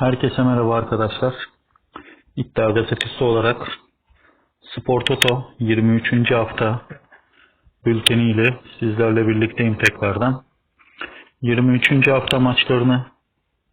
Herkese merhaba arkadaşlar. İddia gazetesi olarak Spor Toto 23. hafta bülteniyle sizlerle birlikteyim tekrardan. 23. hafta maçlarını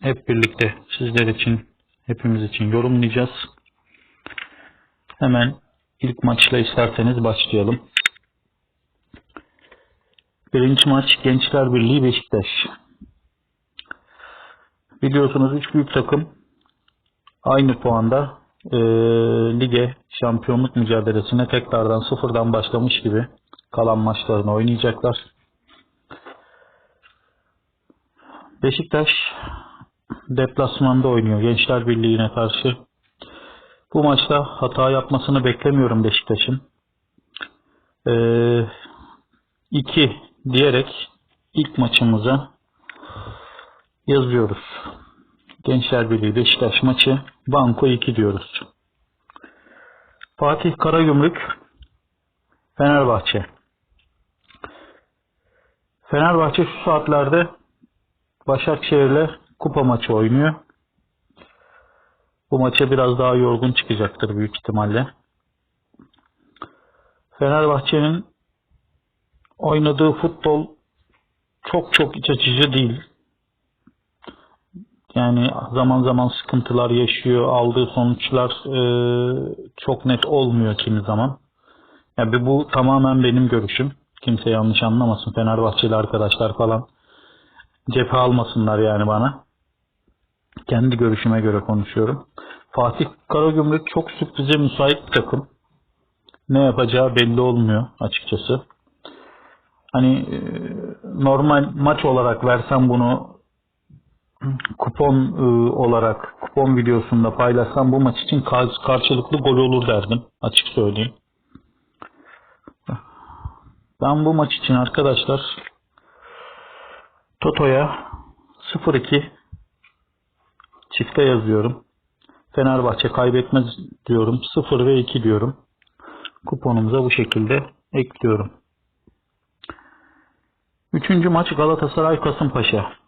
hep birlikte sizler için, hepimiz için yorumlayacağız. Hemen ilk maçla isterseniz başlayalım. Birinci maç Gençler Birliği Beşiktaş. Biliyorsunuz üç büyük takım aynı puanda e, lige şampiyonluk mücadelesine tekrardan sıfırdan başlamış gibi kalan maçlarını oynayacaklar. Beşiktaş deplasmanda oynuyor Gençler Birliği'ne karşı. Bu maçta hata yapmasını beklemiyorum Beşiktaş'ın. 2 e, diyerek ilk maçımıza yazıyoruz. Gençler Birliği Beşiktaş maçı Banko 2 diyoruz. Fatih Karagümrük Fenerbahçe. Fenerbahçe şu saatlerde Başakşehir'le kupa maçı oynuyor. Bu maça biraz daha yorgun çıkacaktır büyük ihtimalle. Fenerbahçe'nin oynadığı futbol çok çok iç açıcı değil. Yani zaman zaman sıkıntılar yaşıyor. Aldığı sonuçlar e, çok net olmuyor kimi zaman. Yani bu tamamen benim görüşüm. Kimse yanlış anlamasın. Fenerbahçeli arkadaşlar falan cephe almasınlar yani bana. Kendi görüşüme göre konuşuyorum. Fatih Karagümrük çok sürprize müsait bir takım. Ne yapacağı belli olmuyor açıkçası. Hani e, normal maç olarak versem bunu kupon e, olarak kupon videosunda paylaşsam bu maç için karşılıklı gol olur derdim açık söyleyeyim. Ben bu maç için arkadaşlar Toto'ya 0-2 çifte yazıyorum. Fenerbahçe kaybetmez diyorum. 0 ve 2 diyorum. Kuponumuza bu şekilde ekliyorum. Üçüncü maç Galatasaray Kasımpaşa.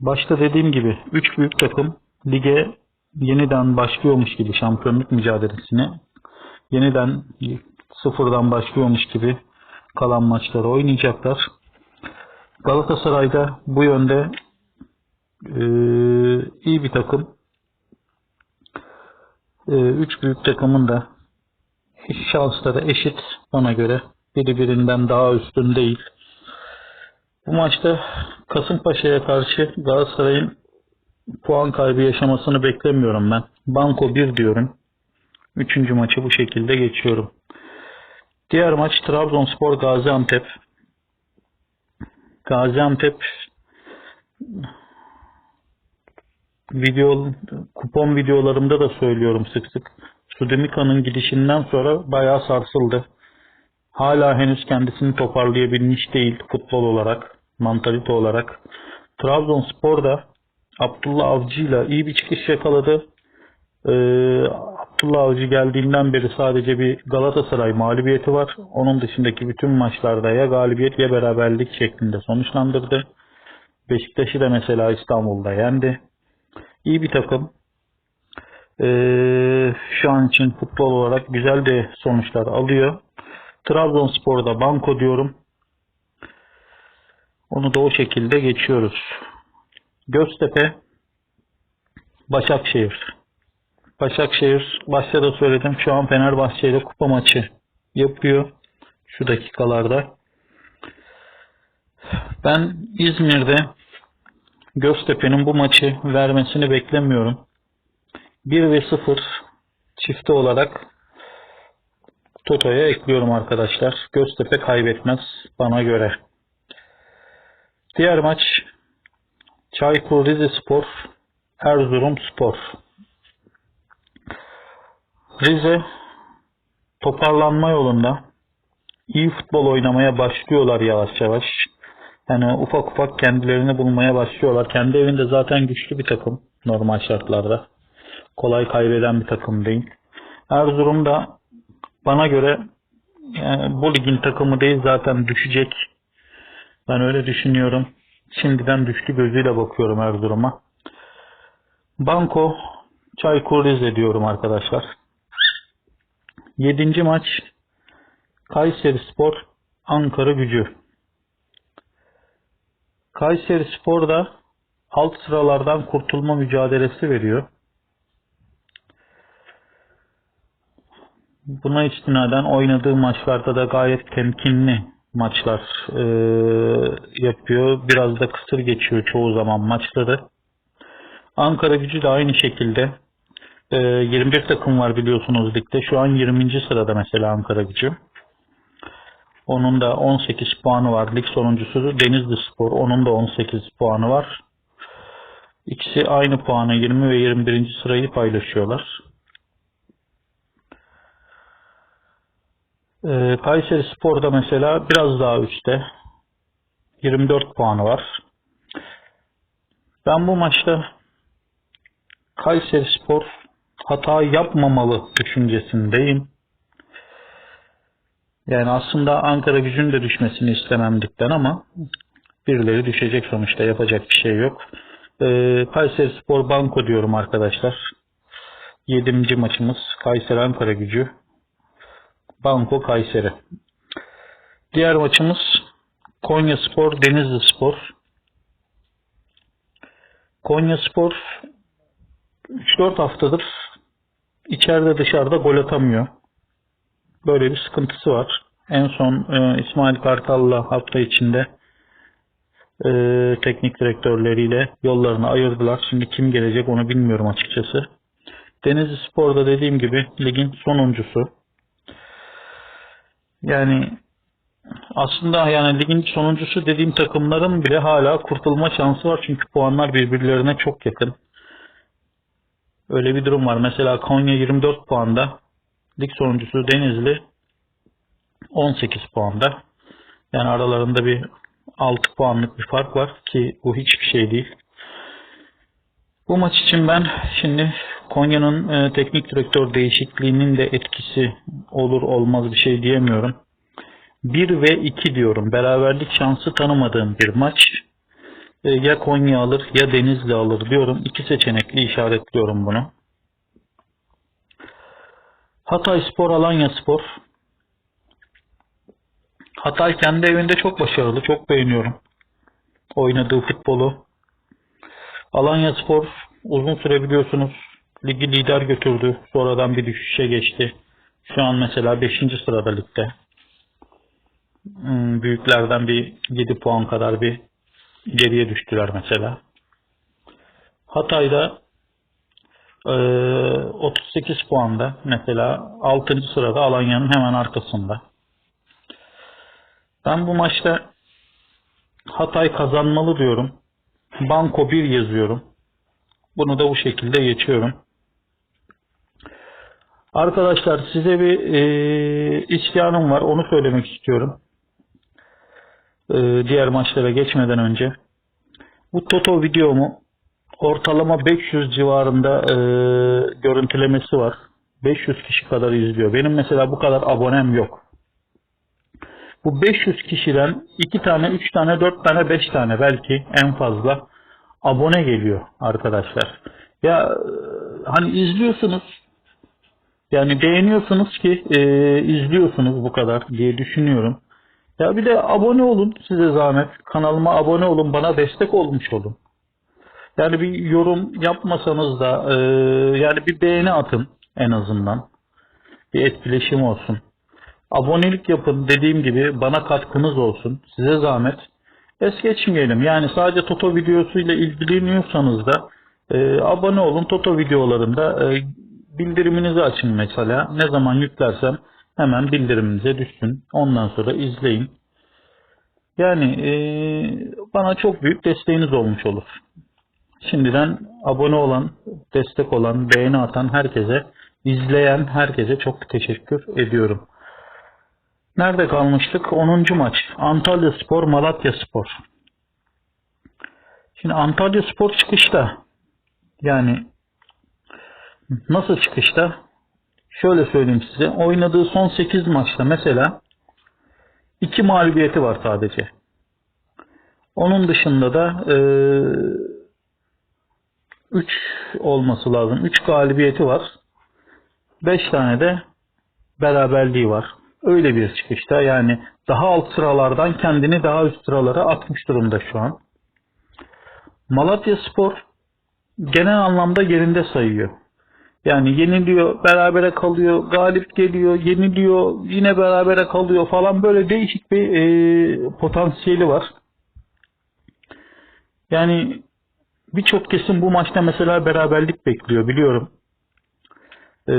Başta dediğim gibi 3 büyük takım lige yeniden başlıyormuş gibi şampiyonluk mücadelesine yeniden sıfırdan başlıyormuş gibi kalan maçları oynayacaklar. Galatasaray'da bu yönde e, iyi bir takım. E, üç büyük takımın da şansları eşit ona göre. Biri birinden daha üstün değil. Bu maçta Kasımpaşa'ya karşı Galatasaray'ın puan kaybı yaşamasını beklemiyorum ben. Banko 1 diyorum. Üçüncü maçı bu şekilde geçiyorum. Diğer maç Trabzonspor Gaziantep. Gaziantep video kupon videolarımda da söylüyorum sık sık. Sudemika'nın gidişinden sonra bayağı sarsıldı. Hala henüz kendisini toparlayabilmiş değil futbol olarak mantalite olarak. Trabzonspor da Abdullah Avcı ile iyi bir çıkış yakaladı. Ee, Abdullah Avcı geldiğinden beri sadece bir Galatasaray mağlubiyeti var. Onun dışındaki bütün maçlarda ya galibiyet ya beraberlik şeklinde sonuçlandırdı. Beşiktaş'ı da mesela İstanbul'da yendi. İyi bir takım. Ee, şu an için futbol olarak güzel de sonuçlar alıyor. Trabzonspor'da banko diyorum. Onu da o şekilde geçiyoruz. Göztepe, Başakşehir. Başakşehir başta da söyledim şu an Fenerbahçe ile kupa maçı yapıyor şu dakikalarda. Ben İzmir'de Göztepe'nin bu maçı vermesini beklemiyorum. 1 ve 0 çifte olarak Toto'ya ekliyorum arkadaşlar. Göztepe kaybetmez bana göre. Diğer maç Çaykur Rizespor Erzurum Spor. Rize toparlanma yolunda iyi futbol oynamaya başlıyorlar yavaş yavaş. Yani ufak ufak kendilerini bulmaya başlıyorlar. Kendi evinde zaten güçlü bir takım normal şartlarda. Kolay kaybeden bir takım değil. Erzurum da bana göre yani bu ligin takımı değil zaten düşecek ben öyle düşünüyorum. Şimdiden düştü gözüyle bakıyorum Erzurum'a. Banko Çaykur Rize diyorum arkadaşlar. Yedinci maç Kayseri Spor Ankara Gücü. Kayseri Spor da alt sıralardan kurtulma mücadelesi veriyor. Buna istinaden oynadığı maçlarda da gayet temkinli maçlar e, yapıyor. Biraz da kısır geçiyor çoğu zaman maçları. Ankara gücü de aynı şekilde. E, 21 takım var biliyorsunuz ligde. Şu an 20. sırada mesela Ankara gücü. Onun da 18 puanı var. Lig sonuncusu Denizli Spor. Onun da 18 puanı var. İkisi aynı puanı 20 ve 21. sırayı paylaşıyorlar. Ee, Kayseri Spor'da mesela biraz daha üstte. 24 puanı var. Ben bu maçta Kayseri Spor hata yapmamalı düşüncesindeyim. Yani aslında Ankara gücünün de düşmesini istemem ligden ama birileri düşecek sonuçta yapacak bir şey yok. Ee, Kayseri Spor Banko diyorum arkadaşlar. 7. maçımız Kayseri Ankara gücü. Banko Kayseri. Diğer maçımız Konya Spor Denizli Spor. Konya Spor 3-4 haftadır içeride dışarıda gol atamıyor. Böyle bir sıkıntısı var. En son e, İsmail Kartal'la hafta içinde e, teknik direktörleriyle yollarını ayırdılar. Şimdi kim gelecek onu bilmiyorum açıkçası. Denizli Spor'da dediğim gibi ligin sonuncusu. Yani aslında yani ligin sonuncusu dediğim takımların bile hala kurtulma şansı var. Çünkü puanlar birbirlerine çok yakın. Öyle bir durum var. Mesela Konya 24 puanda. Lig sonuncusu Denizli 18 puanda. Yani aralarında bir 6 puanlık bir fark var ki bu hiçbir şey değil. Bu maç için ben şimdi Konya'nın e, teknik direktör değişikliğinin de etkisi olur olmaz bir şey diyemiyorum. 1 ve 2 diyorum. Beraberlik şansı tanımadığım bir maç. E, ya Konya alır ya Denizli alır diyorum. İki seçenekli işaretliyorum bunu. Hatay Spor, Alanya Spor. Hatay kendi evinde çok başarılı. Çok beğeniyorum. Oynadığı futbolu. Alanya Spor uzun süre biliyorsunuz ligi lider götürdü. Sonradan bir düşüşe geçti. Şu an mesela 5. sırada ligde. Hmm, Büyüklerden bir 7 puan kadar bir geriye düştüler mesela. Hatay'da e, 38 puanda mesela 6. sırada Alanya'nın hemen arkasında. Ben bu maçta Hatay kazanmalı diyorum. Banko 1 yazıyorum. Bunu da bu şekilde geçiyorum. Arkadaşlar size bir e, isyanım var. Onu söylemek istiyorum. E, diğer maçlara geçmeden önce. Bu Toto videomu ortalama 500 civarında e, görüntülemesi var. 500 kişi kadar izliyor. Benim mesela bu kadar abonem yok. Bu 500 kişiden 2 tane, 3 tane, 4 tane, 5 tane belki en fazla abone geliyor arkadaşlar. Ya e, hani izliyorsunuz yani beğeniyorsunuz ki e, izliyorsunuz bu kadar diye düşünüyorum. Ya bir de abone olun size zahmet. Kanalıma abone olun bana destek olmuş olun. Yani bir yorum yapmasanız da e, yani bir beğeni atın en azından. Bir etkileşim olsun. Abonelik yapın dediğim gibi bana katkınız olsun. Size zahmet. Es geçmeyelim. Yani sadece Toto videosuyla ilgileniyorsanız da e, abone olun. Toto videolarında e, bildiriminizi açın mesela. Ne zaman yüklersem hemen bildiriminize düşsün. Ondan sonra izleyin. Yani e, bana çok büyük desteğiniz olmuş olur. Şimdiden abone olan, destek olan, beğeni atan herkese, izleyen herkese çok teşekkür ediyorum. Nerede kalmıştık? 10. maç. Antalya Spor, Malatya Spor. Şimdi Antalya Spor çıkışta. Yani nasıl çıkışta? Şöyle söyleyeyim size. Oynadığı son 8 maçta mesela 2 mağlubiyeti var sadece. Onun dışında da 3 olması lazım. 3 galibiyeti var. 5 tane de beraberliği var. Öyle bir çıkışta yani daha alt sıralardan kendini daha üst sıralara atmış durumda şu an. Malatya Spor genel anlamda yerinde sayıyor. Yani yeniliyor, berabere kalıyor, galip geliyor, yeniliyor, yine berabere kalıyor falan böyle değişik bir e, potansiyeli var. Yani birçok kesim bu maçta mesela beraberlik bekliyor biliyorum. Ee,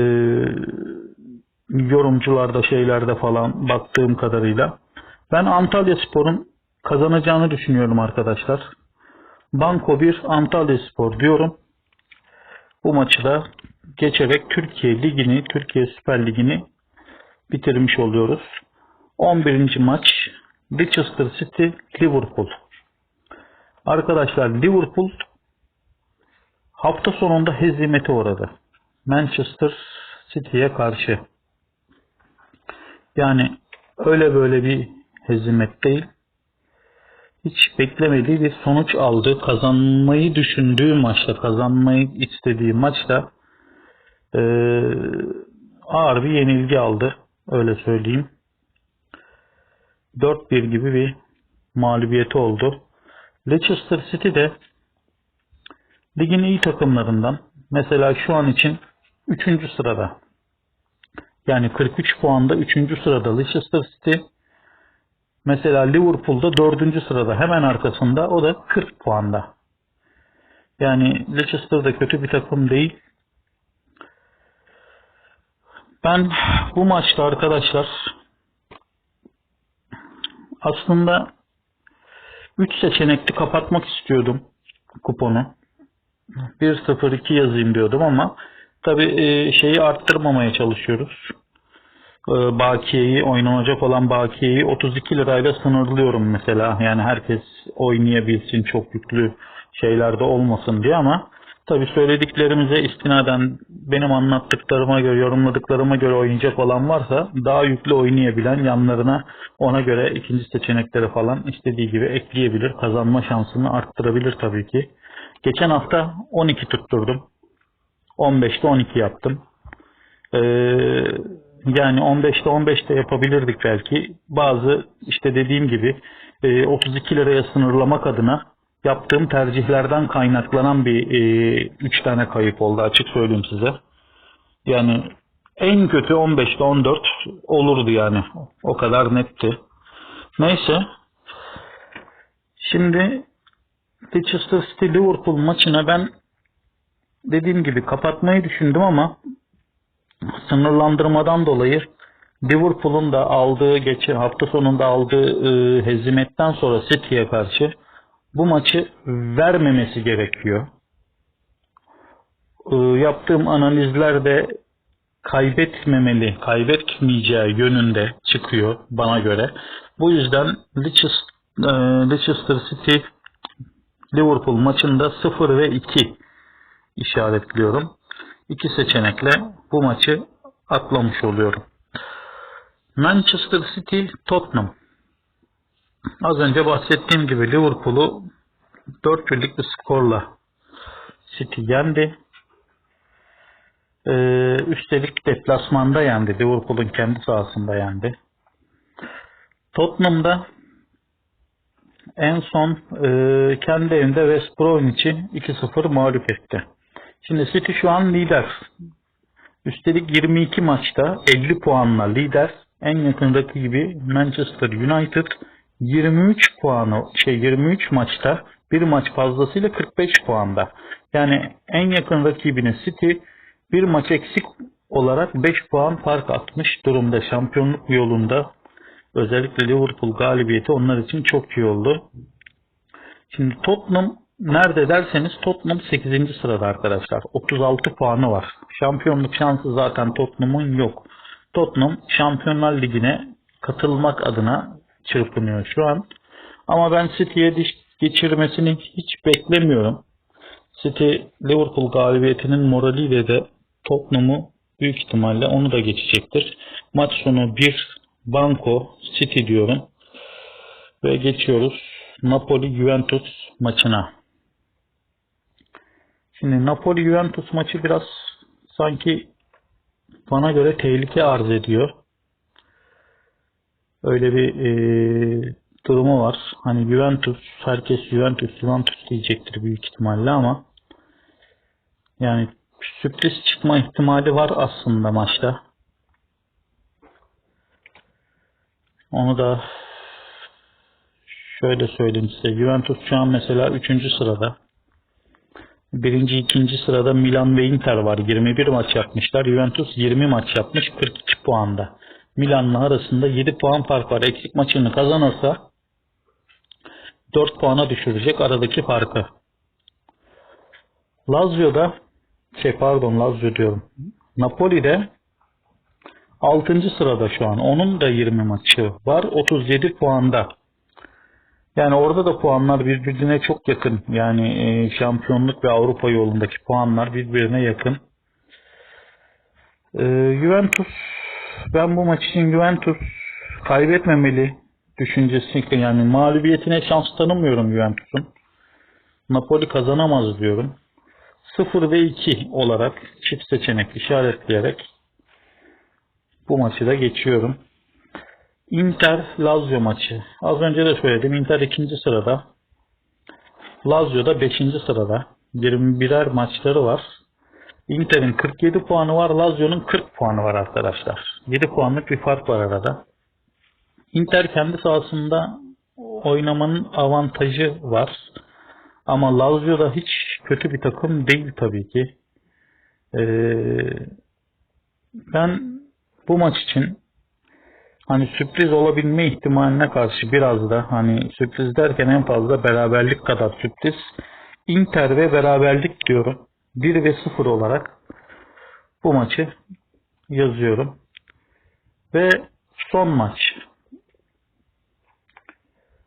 yorumcularda şeylerde falan baktığım kadarıyla. Ben Antalya Spor'un kazanacağını düşünüyorum arkadaşlar. Banko 1 Antalya Spor diyorum. Bu maçı da geçerek Türkiye Ligi'ni, Türkiye Süper Ligi'ni bitirmiş oluyoruz. 11. maç Leicester City Liverpool. Arkadaşlar Liverpool hafta sonunda hezimete uğradı. Manchester City'ye karşı. Yani öyle böyle bir hezimet değil. Hiç beklemediği bir sonuç aldı. Kazanmayı düşündüğü maçta, kazanmayı istediği maçta e, ağır bir yenilgi aldı. Öyle söyleyeyim. 4-1 gibi bir mağlubiyeti oldu. Leicester City de ligin iyi takımlarından. Mesela şu an için 3. sırada. Yani 43 puanda 3. sırada Leicester City. Mesela Liverpool'da 4. sırada hemen arkasında o da 40 puanda. Yani Leicester da kötü bir takım değil. Ben bu maçta arkadaşlar aslında 3 seçenekli kapatmak istiyordum kuponu. 1-0-2 yazayım diyordum ama tabi şeyi arttırmamaya çalışıyoruz. E, bakiyeyi oynanacak olan bakiyeyi 32 lirayla sınırlıyorum mesela. Yani herkes oynayabilsin çok yüklü şeylerde olmasın diye ama tabi söylediklerimize istinaden benim anlattıklarıma göre yorumladıklarıma göre oynayacak olan varsa daha yüklü oynayabilen yanlarına ona göre ikinci seçenekleri falan istediği gibi ekleyebilir. Kazanma şansını arttırabilir tabii ki. Geçen hafta 12 tutturdum. 15'te 12 yaptım. Ee, yani 15'te 15'te yapabilirdik belki. Bazı işte dediğim gibi e, 32 liraya sınırlamak adına yaptığım tercihlerden kaynaklanan bir 3 e, tane kayıp oldu açık söyleyeyim size. Yani en kötü 15'te 14 olurdu yani. O kadar netti. Neyse. Şimdi Leicester City Liverpool maçına ben dediğim gibi kapatmayı düşündüm ama sınırlandırmadan dolayı Liverpool'un da aldığı geçen hafta sonunda aldığı e, hezimetten sonra City'ye karşı bu maçı vermemesi gerekiyor. E, yaptığım analizlerde kaybetmemeli, kaybetmeyeceği yönünde çıkıyor bana göre. Bu yüzden Leicester, e, City Liverpool maçında 0 ve 2 işaretliyorum. İki seçenekle bu maçı atlamış oluyorum. Manchester City Tottenham. Az önce bahsettiğim gibi Liverpool'u 4 birlik bir skorla City yendi. Ee, üstelik deplasmanda yendi. Liverpool'un kendi sahasında yendi. Tottenham'da en son e, kendi evinde West Bromwich'i 2-0 mağlup etti. Şimdi City şu an lider. Üstelik 22 maçta 50 puanla lider. En yakın rakibi Manchester United 23 puanı şey 23 maçta bir maç fazlasıyla 45 puanda. Yani en yakın rakibine City bir maç eksik olarak 5 puan fark atmış durumda şampiyonluk yolunda. Özellikle Liverpool galibiyeti onlar için çok iyi oldu. Şimdi Tottenham nerede derseniz Tottenham 8. sırada arkadaşlar. 36 puanı var. Şampiyonluk şansı zaten Tottenham'ın yok. Tottenham Şampiyonlar Ligi'ne katılmak adına çırpınıyor şu an. Ama ben City'ye diş geçirmesini hiç beklemiyorum. City Liverpool galibiyetinin moraliyle de Tottenham'ı büyük ihtimalle onu da geçecektir. Maç sonu 1 Banco City diyorum. Ve geçiyoruz Napoli Juventus maçına. Şimdi Napoli Juventus maçı biraz sanki bana göre tehlike arz ediyor. Öyle bir e, durumu var. Hani Juventus, herkes Juventus, Juventus diyecektir büyük ihtimalle ama yani sürpriz çıkma ihtimali var aslında maçta. Onu da şöyle söyleyeyim size. Juventus şu an mesela 3. sırada. Birinci, ikinci sırada Milan ve Inter var. 21 maç yapmışlar. Juventus 20 maç yapmış. 42 puanda. Milan'la arasında 7 puan fark var. Eksik maçını kazanırsa 4 puana düşürecek aradaki farkı. Lazio'da şey pardon Lazio diyorum. Napoli'de 6. sırada şu an. Onun da 20 maçı var. 37 puanda. Yani orada da puanlar birbirine çok yakın. Yani e, şampiyonluk ve Avrupa yolundaki puanlar birbirine yakın. E, Juventus ben bu maç için Juventus kaybetmemeli düşüncesi yani mağlubiyetine şans tanımıyorum Juventus'un. Napoli kazanamaz diyorum. 0 ve 2 olarak çift seçenek işaretleyerek bu maçı da geçiyorum. Inter Lazio maçı. Az önce de söyledim. Inter ikinci sırada. Lazio da 5. sırada. 21'er maçları var. Inter'in 47 puanı var. Lazio'nun 40 puanı var arkadaşlar. 7 puanlık bir fark var arada. Inter kendi sahasında oynamanın avantajı var. Ama Lazio da hiç kötü bir takım değil tabii ki. Ee, ben bu maç için hani sürpriz olabilme ihtimaline karşı biraz da hani sürpriz derken en fazla beraberlik kadar sürpriz. Inter ve beraberlik diyorum. 1 ve 0 olarak bu maçı yazıyorum. Ve son maç.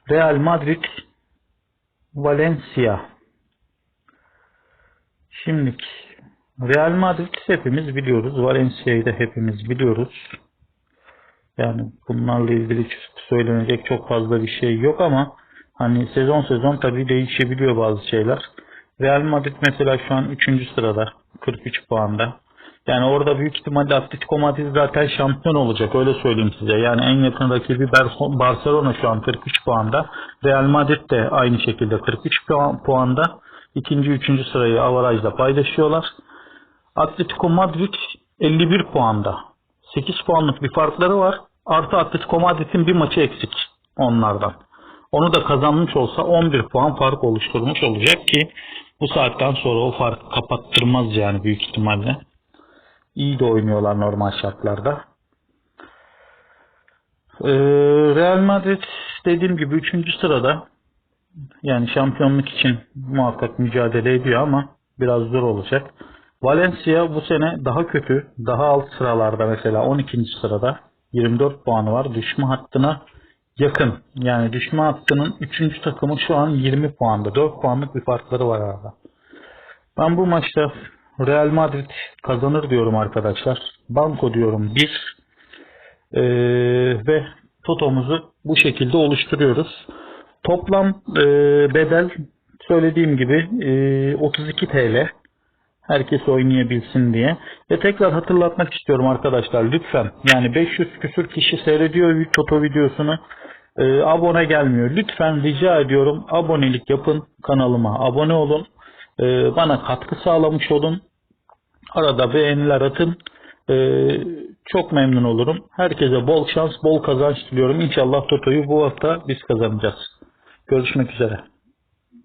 Real Madrid Valencia. Şimdi Real Madrid hepimiz biliyoruz. Valencia'yı da hepimiz biliyoruz. Yani bunlarla ilgili söylenecek çok fazla bir şey yok ama hani sezon sezon tabii değişebiliyor bazı şeyler. Real Madrid mesela şu an 3. sırada 43 puanda. Yani orada büyük ihtimalle Atletico Madrid zaten şampiyon olacak öyle söyleyeyim size. Yani en yakın rakibi Barcelona şu an 43 puanda. Real Madrid de aynı şekilde 43 puanda. İkinci, üçüncü sırayı avarajla paylaşıyorlar. Atletico Madrid 51 puanda. 8 puanlık bir farkları var. Artı Atletico Madrid'in bir maçı eksik onlardan. Onu da kazanmış olsa 11 puan fark oluşturmuş olacak ki bu saatten sonra o farkı kapattırmaz yani büyük ihtimalle. İyi de oynuyorlar normal şartlarda. Ee, Real Madrid dediğim gibi 3. sırada yani şampiyonluk için muhakkak mücadele ediyor ama biraz zor olacak. Valencia bu sene daha kötü. Daha alt sıralarda mesela 12. sırada 24 puanı var. Düşme hattına yakın. Yani düşme hattının 3. takımı şu an 20 puanda. 4 puanlık bir farkları var arada. Ben bu maçta Real Madrid kazanır diyorum arkadaşlar. Banko diyorum 1. Ee, ve totomuzu bu şekilde oluşturuyoruz. Toplam e, bedel söylediğim gibi e, 32 TL. Herkes oynayabilsin diye. Ve tekrar hatırlatmak istiyorum arkadaşlar lütfen. Yani 500 küsür kişi seyrediyor Toto videosunu. E, abone gelmiyor. Lütfen rica ediyorum abonelik yapın kanalıma. Abone olun. E, bana katkı sağlamış olun. Arada beğeniler atın. E, çok memnun olurum. Herkese bol şans, bol kazanç diliyorum. İnşallah Toto'yu bu hafta biz kazanacağız. Görüşmek üzere.